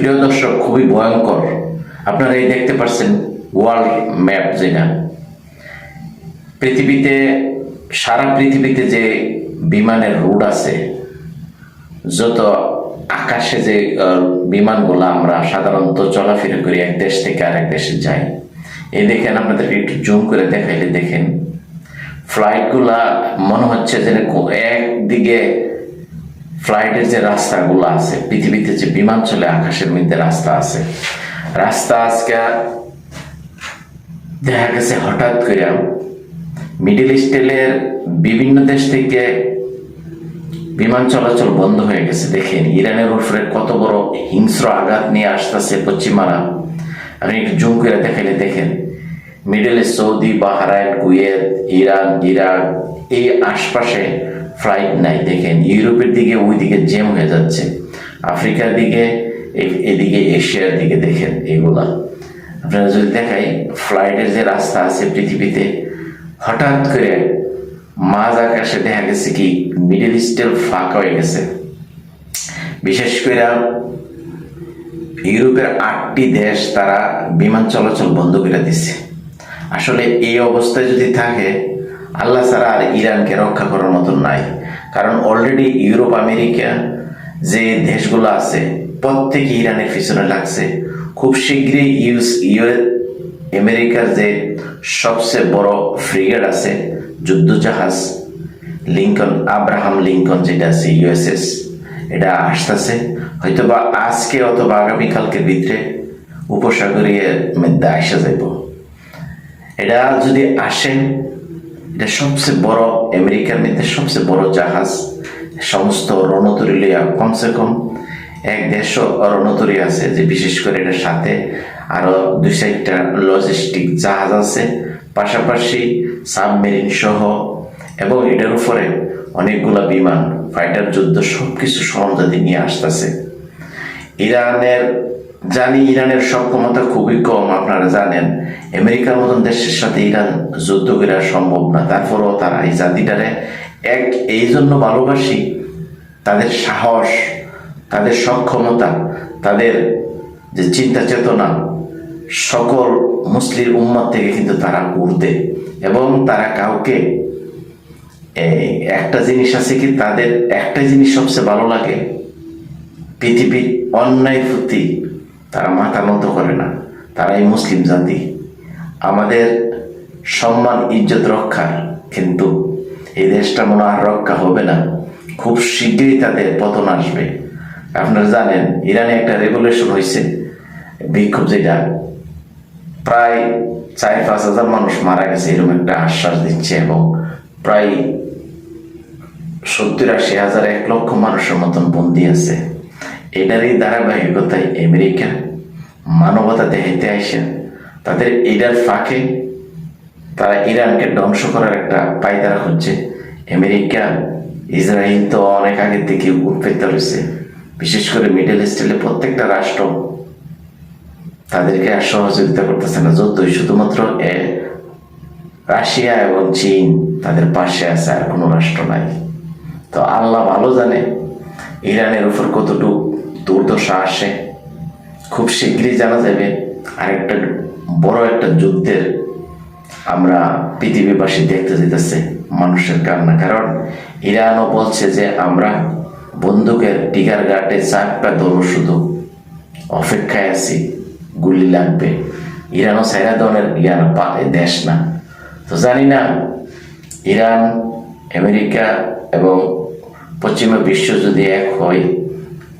প্রিয় দর্শক, খুবই ভয়ঙ্কর। আপনারা এই দেখতে পাচ্ছেন ওয়ার্ল্ড ম্যাপ যেটা পৃথিবীতে, সারা পৃথিবীতে যে বিমানের রুট আছে, যত আকাশে যে বিমানগুলো আমরা সাধারণত চলাফেরা করি, এক দেশ থেকে আরেক দেশে যাই, এই দেখেন, আপনাদেরকে একটু জুম করে দেখাইলে দেখেন। ফ্লাইটগুলা মনে হচ্ছে যে একদিকে ফ্লাইটের যে রাস্তাগুলো আছে, পৃথিবীতে যে বিমান চলে আকাশের মধ্যে রাস্তা আছে, রাস্তা আজকে দেখা গেছে হঠাৎ করে মিডিল ইস্টের বিভিন্ন দেশ থেকে বিমান চলাচল বন্ধ হয়ে গেছে। দেখেন, ইরানের উপরে কত বড় হিংস্র আঘাত নিয়ে আসতেছে পশ্চিমারা। আপনি একটু জুম করে দেখাইলে দেখেন, middle Saudi, Bahrain, Kuwait, Iran, Iraq, এই আশপাশে ফ্লাইট নাই দেখেন, ইউরোপের দিকে ওই দিকে জ্যাম হয়ে যাচ্ছে। আফ্রিকার দিকে এদিকে এশিয়ার দিকে দেখেন এগুলা। আপনারা যদি দেখাই ফ্লাইটের যে রাস্তা আছে পৃথিবীতে, হঠাৎ করে মাঝ আকাশে দেখা গেছে কি মিডল ইস্টের ফাঁকা হয়ে গেছে। বিশেষ করে ইউরোপের আটটি দেশ তারা বিমান চলাচল বন্ধ করে দিচ্ছে আসলে এই অবস্থায় যদি থাকে আল্লাহ ছাড়া আর ইরানকে রক্ষা করার মতন নাই। কারণ অলরেডি ইউরোপ, আমেরিকা যে দেশগুলো আছে, প্রত্যেকে ইরানের পিছনে লাগছে। খুব শীঘ্রই ইউস ইউ আমেরিকার যে সবচেয়ে বড় ফ্রিগেট আছে, যুদ্ধজাহাজ, লিঙ্কন, আব্রাহাম লিঙ্কন যেটা আছে, ইউএসএস, এটা আসতেছে। হয়তো বা আজকে অথবা আগামীকালকের ভিতরে উপসাগরীয় মধ্যে আসা যাইব। এটা যদি আসে এটা সবচেয়ে বড় আমেরিকার মধ্যে সবচেয়ে বড় জাহাজ, সমস্ত রণতরী লইয়া কমসে কম এক দেড়শো রণতরী আছে, যে বিশেষ করে এটার সাথে আরও দুই চারটা লজিস্টিক জাহাজ আছে। পাশাপাশি সাবমেরিন সহ এবং এটার উপরে অনেকগুলা বিমান ফাইটার যুদ্ধ সবকিছু সরঞ্জাদি নিয়ে আসতেছে। ইরানের জানি ইরানের সক্ষমতা খুবই কম, আপনারা জানেন। আমেরিকার মতন দেশের সাথে ইরান যুদ্ধ করা সম্ভব না। তারপরেও তারা এই জাতিটারে এক এই জন্য ভালোবাসি, তাদের সাহস, তাদের সক্ষমতা, তাদের যে চিন্তা চেতনা, সকল মুসলিম উম্মত থেকে কিন্তু তারা উর্ধে এবং তারা কাউকে একটা জিনিস আছে কি, তাদের একটা জিনিস সবচেয়ে ভালো লাগে, পৃথিবীর অন্যায় প্রতি তারা মাথা নত করে না। তারাই মুসলিম জাতি। আমাদের সম্মান, ইজ্জত রক্ষার কিন্তু এই দেশটা মনে আর রক্ষা হবে না। খুব শীঘ্রই তাদের পতন আসবে। আপনারা জানেন, ইরানে একটা রেগুলেশন হয়েছে বিক্ষোভ যেটা। প্রায় চার পাঁচ হাজার মানুষ মারা গেছে, এরকম একটা আশ্বাস দিচ্ছে এবং প্রায় সত্তর আশি হাজার এক লক্ষ মানুষের মতন বন্দি আছে। এটারই ধারাবাহিকতায় আমেরিকা মানবতা দেখাইতে আইসে, তাদের এটার ফাঁকে তারা ইরানকে ধ্বংস করার একটা পায়দারা হচ্ছে আমেরিকা, ইসরায়েল তো অনেক আগের থেকে উৎপেত্ত রয়েছে বিশেষ করে মিডল ইস্টের প্রত্যেকটা রাষ্ট্র তাদেরকে আর সহযোগিতা করতেছে না। যতই শুধুমাত্র, এ, রাশিয়া এবং চীন তাদের পাশে আছে, আর কোনো রাষ্ট্র নাই। তো আল্লাহ ভালো জানে ইরানের উপর কতটুকু দুর্দশা আসে। খুব শীঘ্রই জানা যাবে আরেকটা বড় একটা যুদ্ধের আমরা পৃথিবীবাসী দেখতে যেতেছে মানুষের কান্না। কারণ ইরানও বলছে যে আমরা বন্দুকের টিকার গাটে চাপটা ধরবো শুধু অপেক্ষায় আছি, গুলি লাগবে। ইরানও সাইরা ধরনের ইয়ার পা- দেশ না। তো জানি না, ইরান, আমেরিকা এবং পশ্চিমা বিশ্ব যদি এক হয়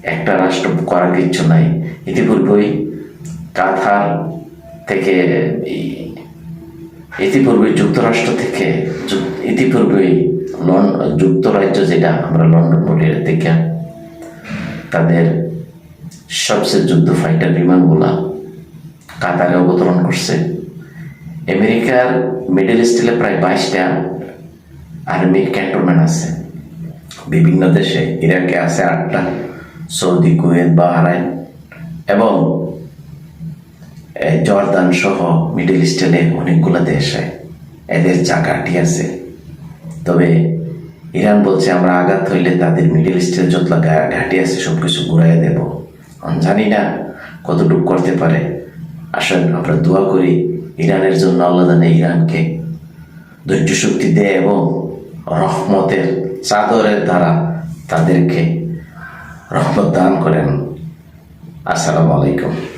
একটা রাষ্ট্র করার কিচ্ছু নাই। ইতিপূর্বেই কাতার থেকে ইতিপূর্বে যুক্তরাষ্ট্র থেকে ইতিপূর্বেই যুক্তরাজ্য যেটা আমরা লন্ডন বলি থেকে তাদের সবচেয়ে যুদ্ধ ফাইটার বিমানগুলা কাতারে অবতরণ করছে। আমেরিকার মিডল ইস্টে প্রায় বাইশটা আর্মি ক্যান্টনমেন্ট আছে। বিভিন্ন দেশে, ইরাকে আছে আটটা। সৌদি, কুয়েত, বাহরাইন এবং জর্দান সহ মিডল ইস্টার্নে অনেকগুলো দেশে এদের ঘাঁটি আছে। তবে ইরান বলছে, আমরা আঘাত হইলে তাদের মিডল ইস্টের যত ঘাঁটি আছে সব কিছু ঘুরাই দেব জানি না কতটুকু করতে পারে। আসেন, আমরা দোয়া করি ইরানের জন্য আল্লাহ জানে ইরানকে ধৈর্য শক্তি দেয় এবং রহমতের চাদরের দ্বারা তাদেরকে রহমত দান করেন। আসসালামু আলাইকুম।